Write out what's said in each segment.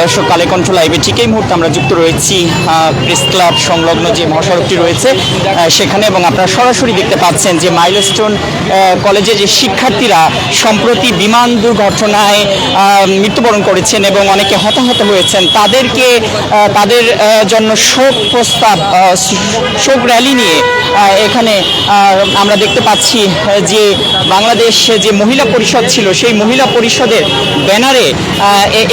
দর্শক কালে কণ্ঠ লাইভে ঠিক এই মুহূর্তে আমরা যুক্ত রয়েছি প্রেস ক্লাব সংলগ্ন যে মহাসড়কটি রয়েছে সেখানে এবং আপনারা সরাসরি দেখতে পাচ্ছেন যে মাইলস্টোন কলেজে যে শিক্ষার্থীরা সম্প্রতি বিমান দুর্ঘটনায় মৃত্যুবরণ করেছেন এবং অনেকে হতাহত হয়েছেন, তাদেরকে তাদের জন্য শোক প্রস্তাব শোক র্যালি নিয়ে এখানে আমরা দেখতে পাচ্ছি যে বাংলাদেশ যে মহিলা পরিষদ ছিল, সেই মহিলা পরিষদের ব্যানারে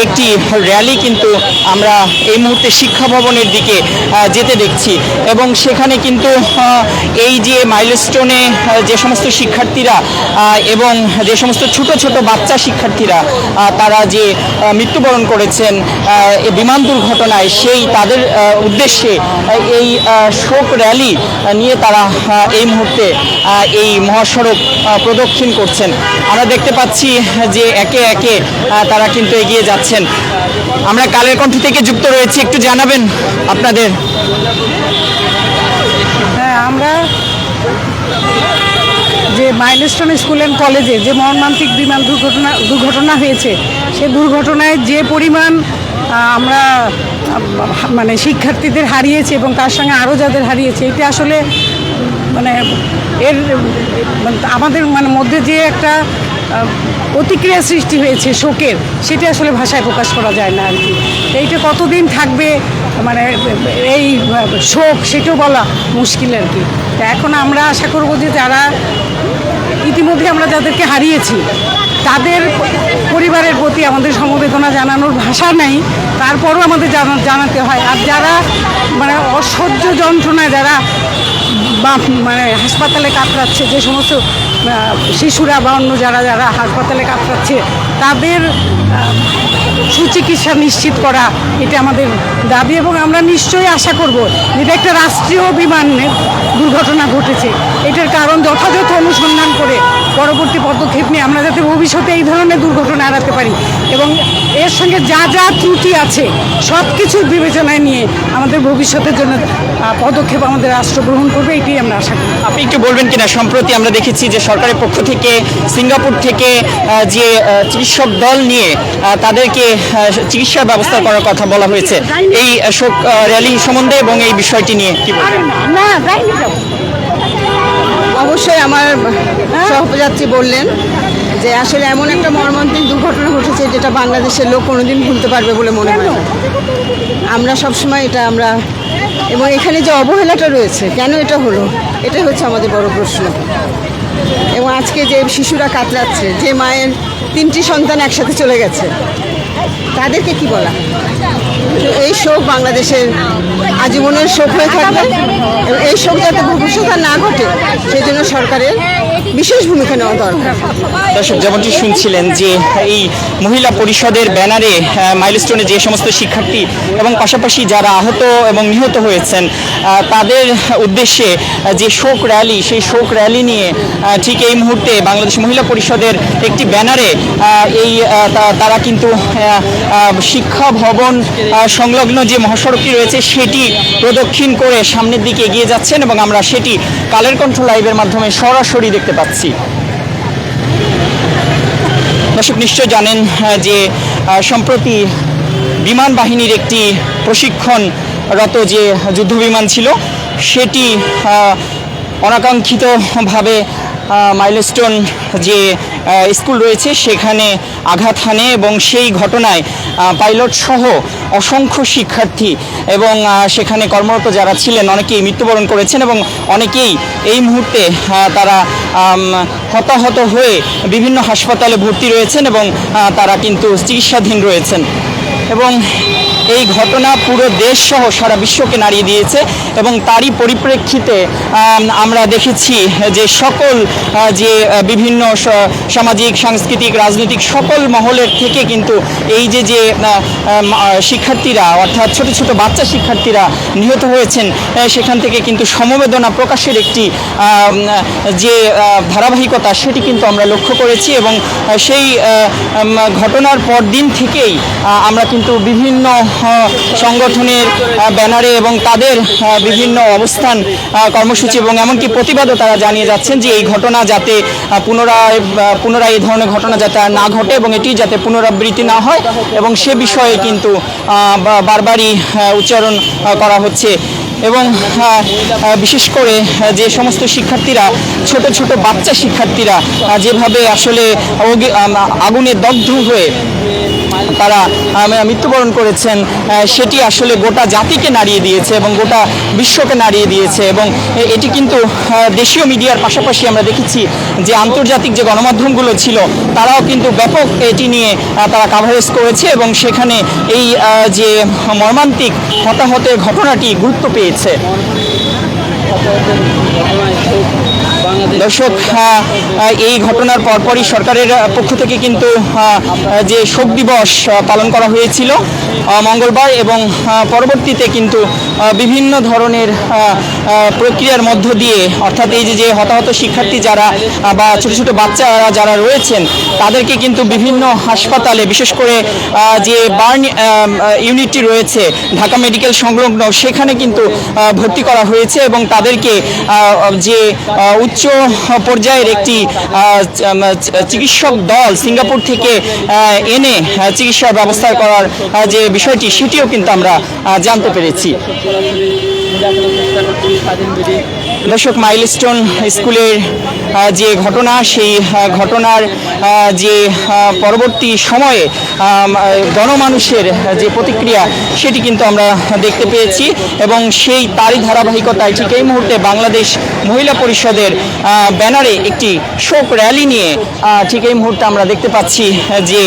একটি র্যালি কিন্তু আমরা এই মুহূর্তে শিক্ষা ভবনের দিকে যেতে দেখছি। এবং সেখানে কিন্তু এই যে মাইলস্টোনে যে সমস্ত শিক্ষার্থীরা এবং যে সমস্ত ছোট ছোট বাচ্চা শিক্ষার্থীরা তারা যে মৃত্যুবরণ করেছেন বিমান দুর্ঘটনায়, সেই তাদের উদ্দেশ্যে এই শোক র্যালি নিয়ে তারা এই মুহূর্তে এই মহাসড়ক প্রদক্ষিণ করছেন। আমরা দেখতে পাচ্ছি যে একে একে তারা কিন্তু এগিয়ে যাচ্ছেন। আমরা কালের কণ্ঠ থেকে যুক্ত রয়েছি, একটু জানাবেন আপনাদের। হ্যাঁ আমরা যে মাইলস্টোন স্কুল অ্যান্ড কলেজে যে মর্মান্তিক বিমান দুর্ঘটনা দুর্ঘটনা হয়েছে, সে দুর্ঘটনায় যে পরিমাণ আমরা মানে শিক্ষার্থীদের হারিয়েছি এবং তার সঙ্গে আরও যাদের হারিয়েছে, এটা আসলে মানে এর মানে আমাদের মানে মধ্যে যে একটা প্রতিক্রিয়া সৃষ্টি হয়েছে, শোকের। সেটা আসলে ভাষায় প্রকাশ করা যায় না আর কি। এইটা কতদিন থাকবে মানে এই শোক সেটাও বলা মুশকিল আর কি। এখন আমরা আশা করব যে যারা ইতিমধ্যে আমরা যাদেরকে হারিয়েছি, তাদের পরিবারের প্রতি আমাদের সমবেদনা জানানোর ভাষা নেই, তারপরও আমাদের জানা- জানাতে হয়। আর যারা মানে অসহ্য যন্ত্রণায়, যারা বা মানে হাসপাতালে কাতরাচ্ছে, যে সমস্ত শিশুরা বা অন্য যারা যারা হাসপাতালে কাতরাচ্ছে, তাদের সুচিকিৎসা নিশ্চিত করা এটা আমাদের দাবি এবং আমরা নিশ্চয়ই আশা করব যেটা একটা রাষ্ট্রীয় বিমানের দুর্ঘটনা ঘটেছে। এটার কারণ যথাযথ অনুসন্ধান করে নিয়ে আমরা যাতে ভবিষ্যতে এই ধরনের দুর্ঘটনা এড়াতে পারি। এবং এর সঙ্গে যা যা ত্রুটি আছে সব কিছু বিবেচনায় নিয়ে আমাদের ভবিষ্যতের জন্য পদক্ষেপ আমাদের রাষ্ট্র গ্রহণ করবে এটাই আমরা আশা করি। আপনি একটু বলবেন কিনা সম্প্রতি আমরা দেখেছি যে সরকারের পক্ষ থেকে সিঙ্গাপুর থেকে যে চিকিৎসক দল নিয়ে তাদেরকে চিকিৎসা ব্যবস্থা করার কথা বলা হয়েছে। এই শোক র্যালি সম্বন্ধে এবং এই বিষয়টি নিয়ে কি না অবশ্যই আমার সহযাত্রী বললেন যে আসলে এমন একটা মর্মান্তিক দুর্ঘটনা ঘটেছে যেটা বাংলাদেশের লোক কোনোদিন ভুলতে পারবে বলে মনে হয় না। আমরা সবসময় এটা আমরা এবং এখানে যে অবহেলাটা রয়েছে কেন এটা হলো? এটাই হচ্ছে আমাদের বড় প্রশ্ন। এবং আজকে যে শিশুরা কাতরাচ্ছে যে মায়ের তিনটি সন্তান একসাথে চলে গেছে তাদেরকে কি বলা এই শোক বাংলাদেশের আজীবনের শোক হয়ে থাকবে এবং এই শোক যাতে ভবিষ্যতে না ঘটে সেই জন্য সরকারের বিশেষ ভূমিকা নেওয়া দরকার। দর্শক, যেমনটি শুনছিলেন যে এই মহিলা পরিষদের ব্যানারে মাইলস্টোনে যে সমস্ত শিক্ষার্থী এবং পাশাপাশি যারা আহত এবং নিহত হয়েছেন তাদের উদ্দেশ্যে যে শোক র্যালি সেই শোক র্যালি নিয়ে ঠিক এই মুহূর্তে বাংলাদেশ মহিলা পরিষদের একটি ব্যানারে এই তারা কিন্তু শিক্ষা ভবন সংলগ্ন যে মহাসড়কটি রয়েছে, সেটি প্রদক্ষিণ করে সামনের দিকে এগিয়ে যাচ্ছেন এবং আমরা সেটি কালের কণ্ঠ লাইভের মাধ্যমে সরাসরি দেখতে পাচ্ছি। দর্শক নিশ্চয় জানেন যে সম্প্রতি বিমান বাহিনীর একটি প্রশিক্ষণরত যে যুদ্ধ বিমান ছিল, সেটি অনাকাঙ্ক্ষিতভাবে মাইলস্টোন যে স্কুল রয়েছে, সেখানে আঘাত হানে এবং সেই ঘটনায় পাইলট সহ অসংখ্য শিক্ষার্থী এবং সেখানে কর্মরত যারা ছিলেন, অনেকেই মৃত্যুবরণ করেছেন এবং অনেকেই এই মুহূর্তে তারা হতাহত হয়ে বিভিন্ন হাসপাতালে ভর্তি রয়েছেন এবং তারা কিন্তু চিকিৎসাধীন রয়েছেন। এবং এই ঘটনা পুরো দেশ সহ সারা বিশ্বকে নাড়িয়ে দিয়েছে এবং তারই পরিপ্রেক্ষিতে আমরা দেখেছি যে সকল যে বিভিন্ন সামাজিক, সাংস্কৃতিক, রাজনৈতিক সকল মহলের থেকে কিন্তু এই যে যে শিক্ষার্থীরা, অর্থাৎ ছোট ছোট বাচ্চা শিক্ষার্থীরা নিহত হয়েছেন সেখান থেকে কিন্তু সমবেদনা প্রকাশের একটি যে ধারাবাহিকতা সেটি কিন্তু আমরা লক্ষ্য করেছি এবং সেই ঘটনার পর দিন থেকেই আমরা কিন্তু বিভিন্ন সংগঠনের ব্যানারে এবং তাদের বিভিন্ন অবস্থান কর্মসূচি এবং এমনকি প্রতিবাদও তারা জানিয়ে যাচ্ছেন যে এই ঘটনা যাতে পুনরায় পুনরায় এই ধরনের ঘটনা যাতে না ঘটে এবং এটি যাতে পুনরাবৃত্তি না হয় এবং সে বিষয়ে কিন্তু বারবারই উচ্চারণ করা হচ্ছে। এবং বিশেষ করে যে সমস্ত শিক্ষার্থীরা, ছোট ছোট বাচ্চা শিক্ষার্থীরা যেভাবে আসলে আগুনে দগ্ধ হয়ে তারা মৃত্যুবরণ করেছেন সেটি আসলে গোটা জাতিকে নাড়িয়ে দিয়েছে এবং গোটা বিশ্বকে নাড়িয়ে দিয়েছে এবং এটি কিন্তু দেশীয় মিডিয়ার পাশাপাশি আমরা দেখেছি যে আন্তর্জাতিক যে গণমাধ্যমগুলো ছিল, তারাও কিন্তু ব্যাপক এটি নিয়ে তারা কাভারেজ করেছে এবং সেখানে এই যে মর্মান্তিক হতাহতের ঘটনাটি গুরুত্ব পেয়েছে। দর্শক আহ, এই ঘটনার পরপরই সরকারের পক্ষ থেকে কিন্তু যে শোক দিবস পালন করা হয়েছিল মঙ্গলবার এবং পরবর্তীতে কিন্তু বিভিন্ন ধরনের প্রক্রিয়ার মধ্য দিয়ে অর্থাৎ এই যে হতাহত শিক্ষার্থী যারা বা ছোট ছোট বাচ্চারা যারা রয়েছেন তাদেরকে কিন্তু বিভিন্ন হাসপাতালে বিশেষ করে যে বার্ন ইউনিটটি রয়েছে ঢাকা মেডিকেল সংলগ্ন সেখানে কিন্তু ভর্তি করা হয়েছে এবং তাদেরকে যে উচ্চ পর্যায়ের একটি চিকিৎসক দল সিঙ্গাপুর থেকে এনে চিকিৎসা চিকিৎসার ব্যবস্থা করার যে বিষয়টি, সেটিও কিন্তু আমরা জানতে পেরেছি। দর্শক, মাইলস্টোন স্কুলের যে ঘটনা, সেই ঘটনার যে পরবর্তী সময়ে গণমানুষের যে প্রতিক্রিয়া, সেটি কিন্তু আমরা দেখতে পেয়েছি এবং সেই তারই ধারাবাহিকতায় ঠিক এই মুহূর্তে বাংলাদেশ মহিলা পরিষদের ব্যানারে একটি শোক র্যালি নিয়ে ঠিক এই মুহূর্তে আমরা দেখতে পাচ্ছি যে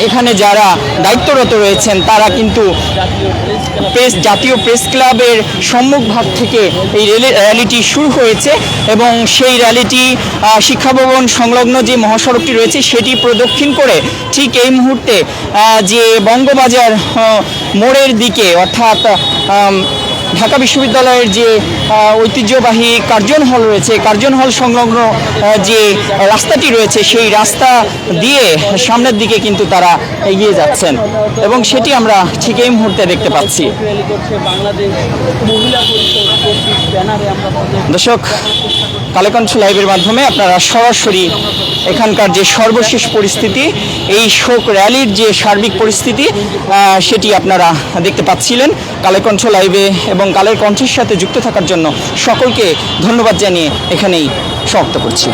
এখানে যারা দায়িত্বরত রয়েছেন তারা কিন্তু প্রেস জাতীয় প্রেস ক্লাবের সম্মুখ ভাগ থেকে এই র্যালি- র্যালিটি শুরু হয়েছে এবং সেই র্যালিটি আহ, শিক্ষা ভবন সংলগ্ন যে মহাসড়কটি রয়েছে সেটি প্রদক্ষিণ করে ঠিক এই মুহূর্তে যে বঙ্গবাজার মোড়ের দিকে অর্থাৎ ঢাকা বিশ্ববিদ্যালয়ের যে ঐতিহ্যবাহী কার্জন হল রয়েছে, কার্জন হল সংলগ্ন যে রাস্তাটি রয়েছে, সেই রাস্তা দিয়ে সামনের দিকে কিন্তু তারা এগিয়ে যাচ্ছেন। এবং সেটি আমরা ঠিক এই মুহূর্তে দেখতে পাচ্ছি। দর্শক, কালেকণ্ঠ লাইভের মাধ্যমে আপনারা সরাসরি এখানকার যে সর্বশেষ পরিস্থিতি, এই শোক র্যালির যে সার্বিক পরিস্থিতি সেটি আপনারা দেখতে পাচ্ছিলেন। কালেকণ্ঠ লাইভে এবং কালের কণ্ঠের সাথে যুক্ত থাকার জন্য সকলকে ধন্যবাদ জানিয়ে এখানেই সমাপ্ত করছি।